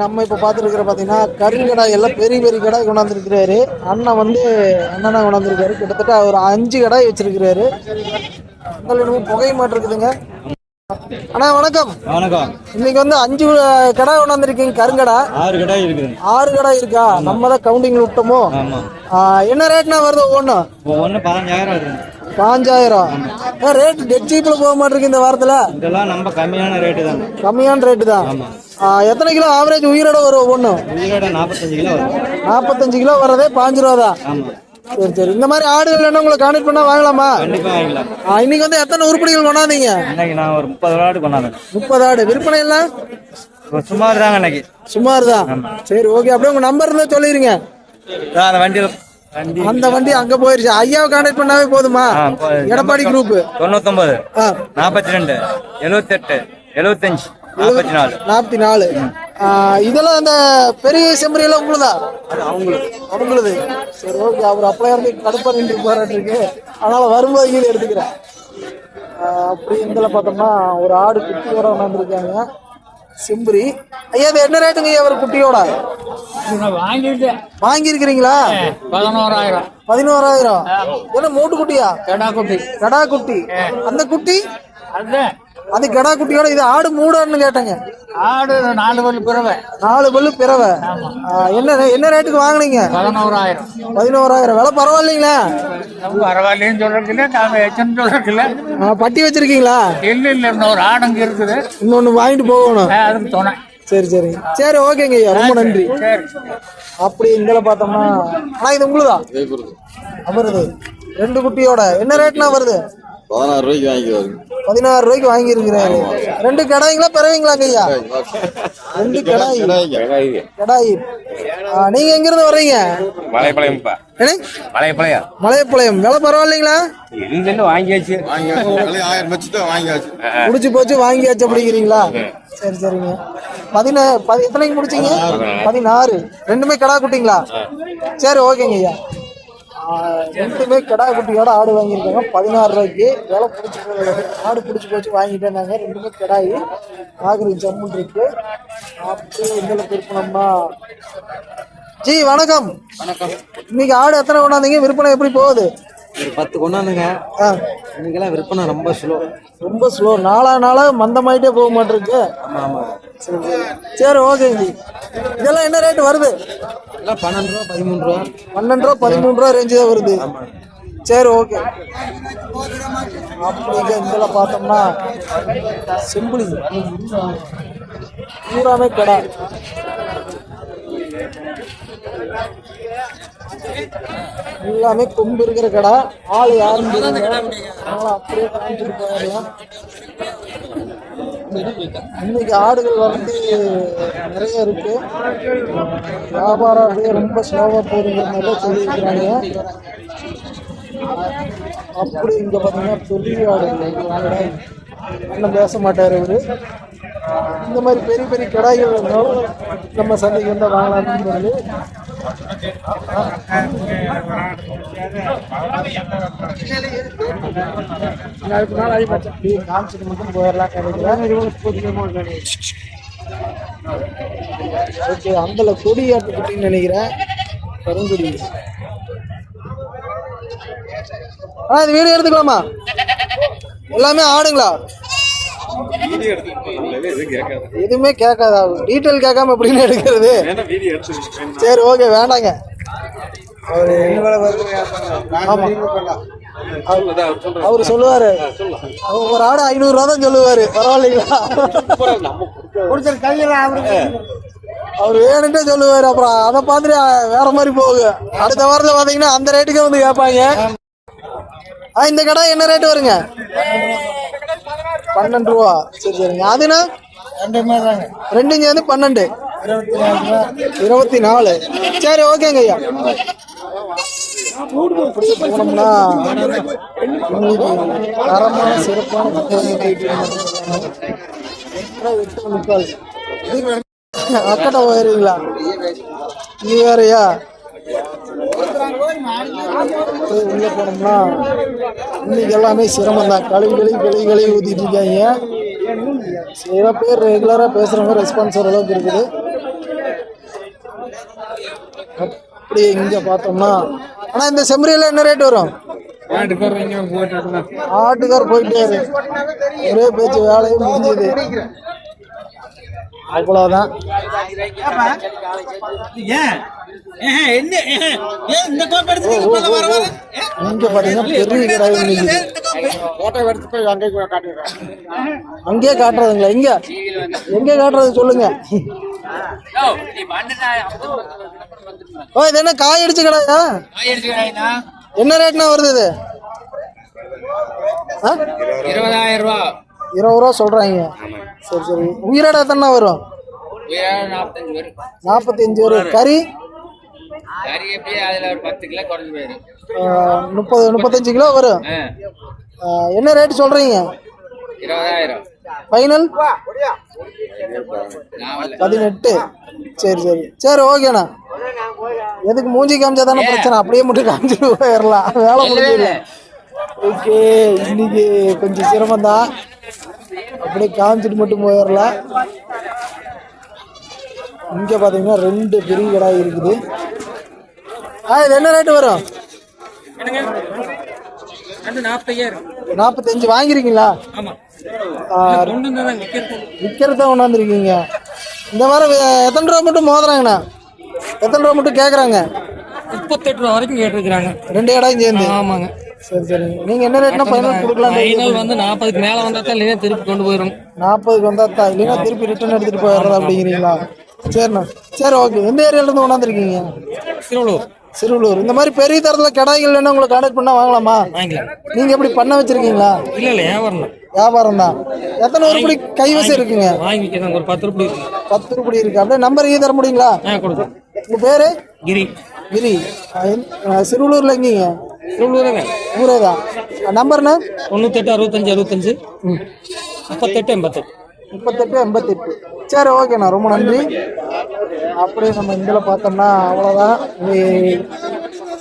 நம்ம இப்போ பார்த்துருக்கிற பார்த்தீங்கன்னா கருங்கடை எல்லாம் பெரிய பெரிய கடை கொண்டாந்துருக்கிறாரு. அண்ணன் வந்து அண்ணனா கொண்டாந்துருக்காரு. கிட்டத்தட்ட ஒரு அஞ்சு கடாய் வச்சிருக்கிறாரு. இன்னும் புகை மாட்டு இருக்குதுங்க. அண்ணா வணக்கம். வணக்கம். இன்னைக்கு வந்து அஞ்சு கடை கொண்டாந்துருக்கீங்க கருங்கடை ஆறு கடை இருக்குது. ஆறு கடை இருக்கா? நம்ம தான் கவுண்டிங் விட்டோமோ? என்ன ரேட்னா வருது ஒவ்வொன்றும் ஒன்று பதினஞ்சாயிரம் பாஞ்சாயிரம் ரேட் டெட் சீப்பில் போக மாட்டிருக்கு இந்த வாரத்தில்? இதெல்லாம் நம்ம கம்மியான ரேட்டு தான். கம்மியான ரேட்டு தான். எத்தனை கிலோ ஆவரேஜ் உயிரோட வரும் ஒவ்வொன்றும் உயிரோட நாற்பத்தஞ்சு கிலோ வரும் நாற்பத்தஞ்சு கிலோ வர்றதே பாஞ்சு ரூபா தான் சரி சரி. இந்த மாதிரி ஆடுகள் என்ன உங்களை கான்டெக்ட் பண்ணா வாங்கலாமா? இன்னைக்கு வந்து எத்தனை உருப்படிகள் கொண்டாந்தீங்க? இன்னைக்கு நான் ஒரு முப்பது விளையாட்டு கொண்டாந்தேன். முப்பது ஆடு. விற்பனை எல்லாம் சுமார் தாங்க இன்னைக்கு. சுமார் தான். சரி ஓகே அப்படியே உங்க நம்பர் இருந்தா சொல்லிருங்க. அந்த வண்டியில் வண்டி அந்த வண்டி அங்க போயிருச்சு. ஐயாவை கான்டெக்ட் பண்ணாவே போதுமா? எடப்பாடி குரூப் தொண்ணூத்தொம்பது ஆ. நாற்பத்தி ரெண்டு எழுவத்தெட்டு எழுவத்தஞ்சு. நாற்பத்தி நாலு. நாற்பத்தி நாலு. ஆ, இதெல்லாம் அந்த பெரிய செம்பரி எல்லாம் உங்களுதா? அவங்களுக்கு. அவங்களுது. சரி ஓகே அவர் அப்பளே இருந்து கடுப்பா நின்று போராட்டிருக்கு அதனால வரும்போது கீழே எடுத்துக்கிறேன். அப்படி இதில் பார்த்தோம்னா ஒரு ஆடு குட்டியோட வந்திருக்காங்க செம்பரி ஐயா இது என்ன ரேட்டுங்க ஐயா ஒரு குட்டியோட? வாங்கியிருக்கிறீங்களா? பதினோராயிரம். பதினோராயிரம். என்ன மூட்டு குட்டியா? கடா குட்டி. கடா குட்டி. அந்த குட்டி? அது கடா குட்டியோட இது ஆடு மூடான்னு கேட்டேங்க. ஆடு நாலு பல்லு பிறவை. நாலு பல்லு பிறவை. என்ன என்ன ரேட்டுக்கு வாங்குனீங்க? பதினோராயிரம். பதினோராயிரம். விலை பரவாயில்லைங்களா? பரவாயில்லைன்னு சொல்றதுல நாம எச்சன்னு சொல்றதுல பட்டி வச்சிருக்கீங்களா? இல்ல இல்ல இன்னொரு ஆடு அங்க இருக்குது. இன்னொன்னு வாங்கிட்டு போகணும். அதுக்கு துணை. சரி சரி. சரி ஓகேங்க ஐயா. ரொம்ப நன்றி. சரி. அப்படி இதில் பார்த்தோம்னா ஆனா இது உங்களுதா? அவருது. ரெண்டு குட்டியோட. என்ன ரேட்னா வருது பதினாறு ரூபாய்க்கு வாங்கிக்குவாங்க பதினாறு ரூபாய்க்கு வாங்கியிருக்கிறாரு. ரெண்டு கடாய்ங்களா பிறவீங்களாங்க ஐயா? ரெண்டு கடாய். கடாய். ஆ, நீங்க எங்க இருந்து வர்றீங்க? மலைப்பாளையம்ப்பா. என்ன? மலைப்பாளையம். மலையப்பாளையம் விலை பரவாயில்லைங்களா? இருந்து வாங்கியாச்சு. ஆயிரம் வச்சு தான் வாங்கியாச்சு முடிச்சு போச்சு வாங்கியாச்சு அப்படிங்கிறீங்களா? சரி சரிங்க. பதினா பதி எத்தனைக்கு முடிச்சீங்க? பதினாறு. ரெண்டுமே கடா குட்டிங்களா? சரி ஓகேங்க ஐயா. ரெண்டுமே கடா குட்டியோட ஆடு வாங்கியிருக்காங்க. பதினாறு ரூபாய்க்கு. விலை பிடிச்சி ஆடு பிடிச்சி போச்சு வாங்கிட்டேனாங்க ரெண்டுமே கடாய். ஆகிரி ஜம்முன் இருக்கு. அப்படியே இதில் திருப்பினோம்னா ஜி வணக்கம். வணக்கம். இன்னைக்கு ஆடு எத்தனை கொண்டாந்தீங்க? விற்பனை எப்படி போகுது? ஒரு பத்து கொண்டாந்துங்க. இன்னைக்கெல்லாம் விற்பனை ரொம்ப ஸ்லோ ரொம்ப ஸ்லோ நாளா நாளா மந்தமாயிட்டே போக மாட்டிருக்கு. சரி சரி. சரி ஓகேங்க ஜி. இதெல்லாம் என்ன ரேட் வருது? எல்லாம் பன்னெண்டு ரூபா பதிமூணு ரூபா. பன்னெண்டு ரூபா பதிமூணு ரூபா ரேஞ்சு தான் வருது. சரி ஓகே அப்படிங்க இதில் பார்த்தோம்னா சிம்பிளி பூராமே கடை. எல்லாமே கொம்பு இருக்கிற கடை. ஆள் யாரும் அதனால அப்படியே காமிச்சிட்டு போயிடலாம் இன்னைக்கு ஆடுகள் வந்து நிறைய இருக்கு. வியாபாரம் அப்படியே ரொம்ப ஸ்லோவாக போகுதுங்கிற மாதிரி சொல்லியிருக்கிறாங்க. அப்படி இங்க பார்த்தீங்கன்னா பெரிய ஆடு இன்னும் பேச மாட்டார் இவர். இந்த மாதிரி பெரிய பெரிய கடாய்கள் இருந்தாலும் நம்ம சந்தைக்கு வந்து வாங்கலாம்னு சொல்லி காமிச்சிட்டு மட்டும் போயிடலாம் ஓகே அந்தல கொடி நினைக்கிறேன். கருங்குடி. ஆ இது வீடு எடுத்துக்கலாமா? எல்லாமே ஆடுங்களா? எதுவுமே கேட்காதா. டீட்டெயில் கேட்காம எப்படின்னு எடுக்கிறது? சரி ஓகே வேண்டாங்க அவரு சொல்லுவாரு. அவர் ஒரு ஆடு ஐநூறு ரூபா தான் சொல்லுவாரு. பரவாயில்லைங்களா? அவர் வேணுன்ட்டே சொல்லுவாரு. அப்புறம் அதை பார்த்துட்டு வேற மாதிரி போகுது. அடுத்த வாரத்துல பாத்தீங்கன்னா அந்த ரேட்டுக்கே வந்து கேட்பாங்க. ஆ இந்த கடை என்ன ரேட் வருங்க? பன்னெண்டு ரூபா. சரி சரிங்க. அதுனா ரெண்டும் சேர்ந்து பன்னெண்டு. இருபத்தி நாலு. சரி ஓகேங்க ஐயா. போனோம்னா தரமான சிறப்பான முக்கால் அக்கட்டை போயிருங்களா நீ வேறயா? உள்ள போனோம்னா இன்னைக்கு எல்லாமே சிரமம் தான். கழுவி கழுவி கழுவி கழுவி இருக்காங்க. சில பேர் ரெகுலராக பேசுகிறவங்க ரெஸ்பான்ஸ் ஓரளவுக்கு இருக்குது. அப்படி இங்கே பார்த்தோம்னா ஆனால் இந்த செம்மறியில் என்ன ரேட் வரும்? ஆட்டுக்கார் போயிட்டாரு ஒரே பேச்சு வேலையும் முடிஞ்சது. இங்க பாத்தீங்கன்னா பெரிய கிடாய் நிக்குது. அங்கேயே காட்டுறதுங்களா? எங்க எங்க காட்டுறது சொல்லுங்க. ஓ இது என்ன காய் அடிச்ச கடாயா? என்ன ரேட்னா வருது இது? ஆ? இருபதாயிரம் ரூபா. இருபது ரூபா சொல்றாங்க. சரி சரி. உயிரோட எத்தனை வரும்? நாற்பத்தஞ்சு வரும் கறி? கறி எப்படி அதுல ஒரு பத்து கிலோ குறைஞ்சு போயிடும். ஆ, முப்பது முப்பத்தஞ்சு கிலோ வரும். என்ன ரேட் சொல்றீங்க? இருபதாயிரம். ஃபைனல் பதினெட்டு. சரி சரி. சரி ஓகேண்ணா எதுக்கு மூஞ்சி காமிச்சா தானே பிரச்சனை? அப்படியே மட்டும் காமிச்சிட்டு போயிடலாம். வேலை முடியல. ஓகே இன்னைக்கு கொஞ்சம் சிரமம் தான். அப்படியே காமிச்சிட்டு மட்டும் போயிடலாம். இங்க பாத்தீங்கன்னா ரெண்டு பெரிய கடாய் இருக்குது. ஆ இது என்ன ரேட்டு வரும்? நாற்பத்தஞ்சு வாங்கிருக்கீங்களா? விற்கிறத கொண்டாந்துருக்கீங்க. இந்த மாதிரி எத்தனை ரூபா மட்டும் மோதுறாங்கண்ணா? எத்தனை ரூபா மட்டும் கேட்குறாங்க முப்பத்தெட்டு ரூபா வரைக்கும் கேட்டிருக்கிறாங்க. ரெண்டு இடம் சேர்ந்து? ஆமாங்க. சரி சரி. நீங்கள் என்ன ரேட்னா ஃபைனல் கொடுக்கலாம் ஃபைனல் வந்து நாற்பதுக்கு மேலே வந்தால் தான் இல்லைன்னா திருப்பி கொண்டு போயிடும் நாற்பதுக்கு வந்தா தான் இல்லைன்னா திருப்பி ரிட்டர்ன் எடுத்துகிட்டு போயிடுறது அப்படிங்கிறீங்களா? சரிண்ணா. சரி ஓகே எந்த ஏரியாலேருந்து கொண்டாந்துருக்கீங்க? திருவள்ளூர். சிறுவலூர். இந்த மாதிரி பெரிய தரத்தில் கடாய்கள் வேணும் உங்களை கான்டாக்ட் பண்ணால் வாங்கலாமா? நீங்கள் எப்படி பண்ண வச்சிருக்கீங்களா? இல்லை இல்லை வியாபாரம் தான். வியாபாரம் தான். எத்தனை உருப்படி கைவசம் இருக்குங்க? வாங்கி ஒரு பத்து ரூபாய் பத்து உருப்படி இருக்கு. அப்படியே நம்பர் ஈ தர முடியுங்களா? உங்கள் பேர்? கிரி. கிரி. சிறுவலூர்ல எங்கீங்க? திருவள்ளூர் ஊரே தான். நம்பர்ண்ணா தொண்ணூத்தெட்டு அறுபத்தஞ்சு அறுபத்தஞ்சு. முப்பத்தெட்டு எண்பத்தெட்டு. முப்பத்தெட்டு எண்பத்தெட்டு. சரி ஓகேண்ணா ரொம்ப நன்றி. அப்படியே நம்ம இதில் பார்த்தோம்னா அவ்வளோதான்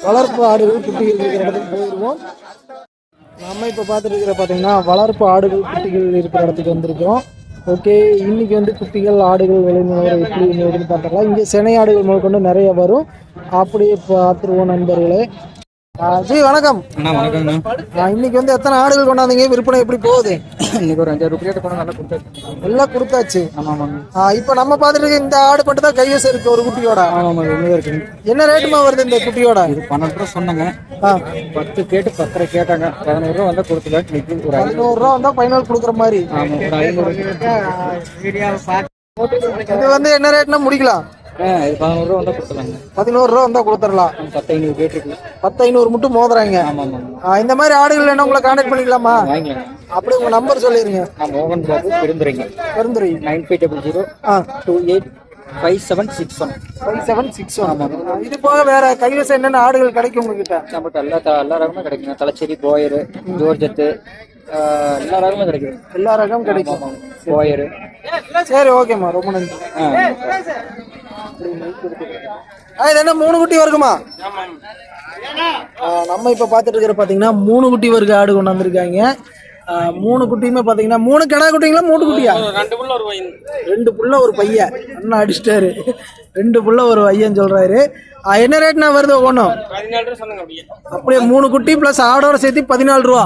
வளர்ப்பு ஆடுகள் குட்டிகள் இருக்கிற இடத்துக்கு போயிடுவோம் நம்ம இப்போ பார்த்துட்டு இருக்கிற பார்த்தீங்கன்னா வளர்ப்பு ஆடுகள் குட்டிகள் இருக்கிற இடத்துக்கு வந்திருக்கோம். ஓகே இன்னைக்கு வந்து குட்டிகள் ஆடுகள் விலை எப்படி அப்படின்னு பார்த்துக்கலாம் இங்கே சினை ஆடுகள் முதற்கொண்டு நிறைய வரும். அப்படியே பார்த்துருவோம் நண்பர்களே. ஜி வணக்கம். அண்ணா ஆ, இன்னைக்கு வந்து எத்தனை ஆடுகள் கொண்டாந்தீங்க? விற்பனை எப்படி போகுது? இன்னைக்கு ஒரு அஞ்சாயிரம் ரூபாய் கொண்டு நல்லா கொடுத்தாச்சு. எல்லாம் கொடுத்தாச்சு. ஆமாம் ஆமாங்க ஆ, இப்போ நம்ம பார்த்துட்டு இருக்க இந்த ஆடு மட்டும் தான் கைவசம் இருக்கு ஒரு குட்டியோட. இன்னும் இருக்குங்க என்ன ரேட்டுமா வருது இந்த குட்டியோட? இது பன்னெண்டு ரூபா சொன்னாங்க. ஆ. பத்து கேட்டு பத்தரை கேட்டாங்க. பதினோரு ரூபா வந்தால் கொடுத்துருவேன் இன்னைக்கு ஒரு ஐநூறு. ரூபா வந்தா ஃபைனல் கொடுக்குற மாதிரி. ஆமாம் ஒரு ஐநூறு. இது வந்து என்ன ரேட்னா முடிக்கலாம். இது பதினோரு ரூபா வந்தால் கொடுத்துருவாங்க பதினோரு ரூபா வந்தா கொடுத்துடலாம். பத்து ஐநூறு கேட்டிருக்கு பத்து ஐநூறு மட்டும் மோதுறாங்க. ஆமாம் ஆமாம் ஆ, இந்த மாதிரி ஆடுகள் என்ன உங்களை கான்டாக்ட் பண்ணிக்கலாமா? வாங்கிக்கலாம் அப்படியே உங்க நம்பர் சொல்லிடுங்க. நான் மோகன் Babu பெருந்துரைங்க Perundurai nine five double zero two eight five seven six one five seven six இது போக வேற கைவசம் என்னென்ன ஆடுகள் கிடைக்கும் உங்ககிட்ட? நம்மகிட்ட எல்லா எல்லா ரகமும் கிடைக்குங்க. தலைச்சேரி போயரு ஜோர்ஜத்து எல்லா ரகமும் கிடைக்குது. எல்லா ரகம் கிடைக்கும். போயரு. சரி ஓகேம்மா ரொம்ப நன்றி. ஆ. இது என்ன மூணு குட்டி வருகுமா ஆ, நம்ம இப்ப பார்த்துட்டு இருக்கிற பாத்தீங்கன்னா மூணு குட்டி வர்க்க ஆடு கொண்டு வந்திருக்காங்க. ஆ, மூணு குட்டியுமே பாத்தீங்கன்னா மூணு கிடா குட்டிங்களா மூணு குட்டியா? ரெண்டு புள்ள ஒரு பையன். ரெண்டு புள்ள ஒரு பையன். அண்ணா அடிச்சிட்டாரு. ரெண்டு புள்ள ஒரு பையன் சொல்றாரு. ஆ, என்ன ரேட்னா வருது சொன்னாங்க அப்படியே. மூணு குட்டி ப்ளஸ் ஆடோட சேர்த்து பதினாலு ரூபா.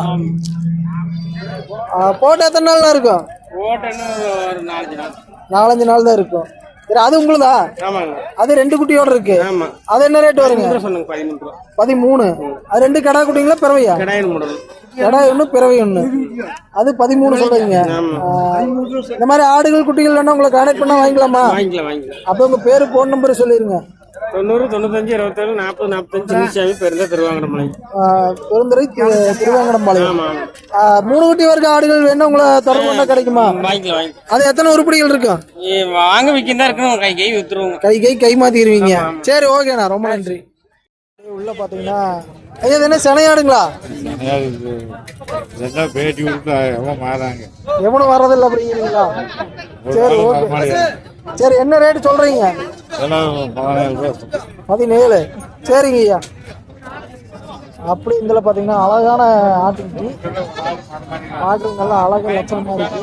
போட்டு எத்தனை நாள்லாம் இருக்கும்? ஓட்டன்னு ஒரு நாலஞ்சு நாள். நாள் தான் இருக்கும். அது உங்களுதா? அது ரெண்டு குட்டியோட இருக்கு. அது என்ன ரேட் வருங்க? பதிமூணு. அது ரெண்டு கடா குட்டிங்களா பிறவையா? கடா ஒன்று பிறவை ஒன்று அது பதிமூணு சொல்றீங்க. இந்த மாதிரி ஆடுகள் குட்டிகள் வேணா உங்களை கான்டாக்ட் பண்ணா வாங்கிக்கலாமா? அப்போ உங்க பேரு ஃபோன் நம்பர் சொல்லிருங்க. தொண்ணூறு தொண்ணூத்தஞ்சு இருபத்தேழு நாற்பது நாற்பத்தஞ்சு சின்னசாமி பெருந்தா திருவாங்கடம் மலை ஆ, பெருந்துறை திருவேங்கடம்பாளையம். மூணு குட்டி வர்க்க ஆடுகள் வேணா உங்களை தொடர்பு பண்ணா கிடைக்குமா? வாங்கிக்கலாம் வாங்கிக்கலாம். அது எத்தனை உருப்படிகள் இருக்கும் வாங்க விற்கதான் இருக்கணும். கை கை வித்துருவோங்க கை கை கை மாத்திடுவீங்க சரி ஓகேண்ணா. ரொம்ப நன்றி. உள்ள பாத்தீங்கன்னா ஐயா என்ன சினையாடுங்களா பேட்டி கொடுத்தா எவன் மாறாங்க. எவனும் வர்றதில்லை அப்படிங்கிறீங்களா? சரி ஓகே. சரி என்ன ரேட் சொல்றீங்க? பதினேழு. சரிங்க ஐயா. அப்படி இதில் பார்த்தீங்கன்னா அழகான ஆட்டுக்குட்டி ஆட்டு நல்லா அழகா லட்சணமா இருக்கு.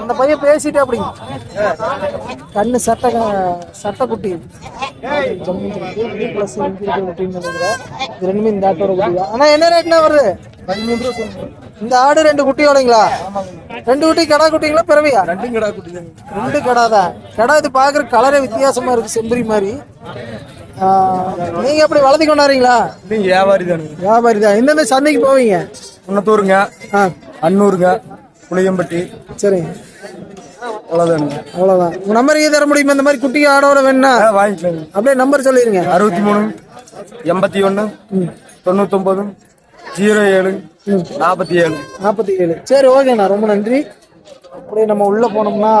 அந்த பையன் பேசிட்டு அப்படி. கண்ணு சட்டை சட்டை குட்டி. ஜம்மு இருக்கு பிளஸ் இது ரெண்டுமே இந்த ஆட்டோட குட்டி ஆனால் என்ன ரேட்னா வருது? இந்த ஆடு ரெண்டு குட்டியோடைங்களா? ரெண்டு குட்டி கடா குட்டிங்களா பிறவியா? ரெண்டு கடா குட்டி ரெண்டு கடா தான். கடா இது பார்க்குற கலரே வித்தியாசமா இருக்கு செம்பரி மாதிரி. நீங்க எப்படி வளர்த்தி கொண்டாடுறீங்களா? நீங்க வியாபாரி தானுங்க. வியாபாரி தான். எந்தெந்த சந்தைக்கு போவீங்க? முன்னத்தூருங்க ஆ. அன்னூருங்க. புளியம்பட்டி. சரிங்க அவ்வளோதானுங்க அவ்வளோதான் உங்க நம்பர் தர முடியுமா? இந்த மாதிரி குட்டி ஆடோட வேணும்னா? வாங்கிக்கலாங்க. அப்படியே நம்பர் சொல்லிருங்க. அறுபத்தி மூணு எண்பத்தி ஒன்று தொண்ணூத்தொம்பது ஜீரோ ஏழு நாற்பத்தி ஏழு. நாற்பத்தி ஏழு. சரி ஓகேண்ணா. ரொம்ப நன்றி. அப்படியே நம்ம உள்ள போனோம்னா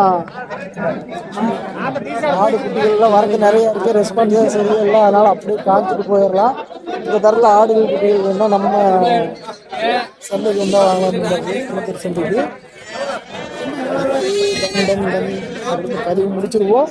ஆடு குட்டிகள்லாம் வரது நிறைய இருக்கு. ரெஸ்பான்ஸ் சரி எல்லாம் அதனால அப்படியே காமிச்சிட்டு போயிடலாம். இந்த தரல ஆடுகள் குட்டிகள் வேணா நம்ம சந்தைக்கு வந்தா வாங்கலாம். சந்தைக்கு. பதிவு முடிச்சிருவோம்.